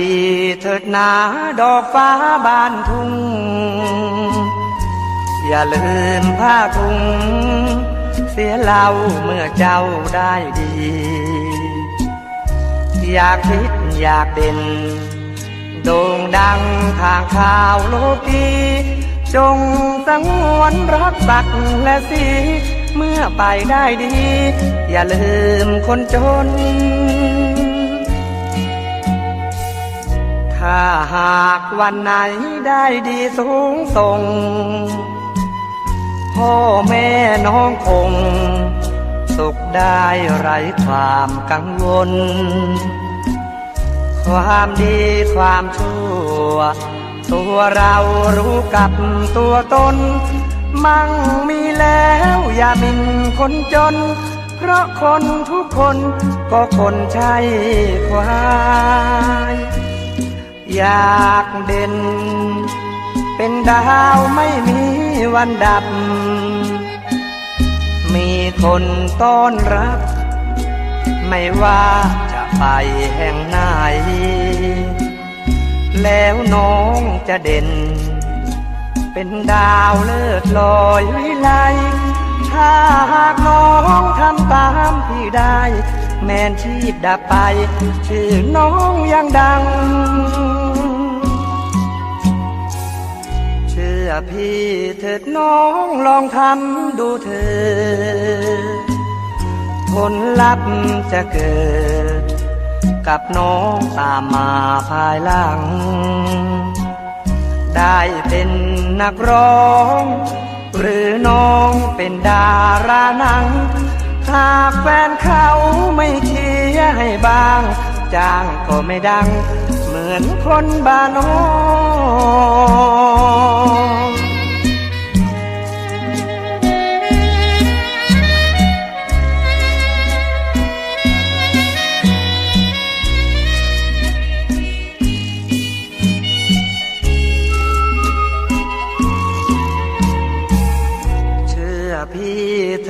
ดีเถิดนาดอกฟ้าบานทุ่ง อย่าลืมผ้าคลุงเสียเล่าเมื่อเจ้าได้ดี อยากคิดอยากเด่นโด่งดังทางข่าวโลกี จงสังวนรักสักและสีเมื่อไปได้ดี อย่าลืมคนจนาหากวันไหนได้ดีสูงส่ง พ่อแม่น้องคง สุขได้ไร้ความกังวล ความดีความชั่ว ตัวเรารู้กับตัวตน มั่งมีแล้วอย่ามินคนจน เพราะคนทุกคนก็คนใช่ควาย อยากเด่น เป็นดาวไม่มีวันดับ มีคนต้อนรับ ไม่ว่าจะไปแห่งไหน แล้วน้องจะเด่น เป็นดาวเลิศลอยวิไลถ้าหากน้องทำตามพี่ได้ แมนชีพดับไป ชื่อน้องยังดัง อพี่เถิดน้องลองทำดูเถิดผลลัพธ์จะเกิด กับน้องตามมาภายหลัง ได้เป็นนักร้อง หรือน้องเป็นดาราหนัง หากแฟนเขาไม่เชียร์ให้บ้าง จ้างก็ไม่ดัง เหมือนคนบ้านนอก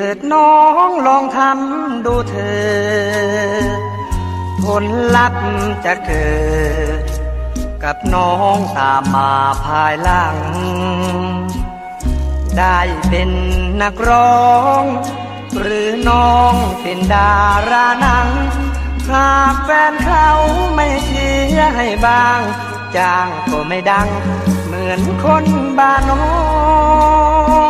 ถิดน้องลองทำดูเถิดผลลัพธ์จะเกิดกับน้องตามมาภายหลัง ได้เป็นนักร้อง หรือน้องเป็นดาราหนัง หากแฟนเขาไม่เชียร์ให้บ้าง จ้างก็ไม่ดัง เหมือนคนบ้านนอก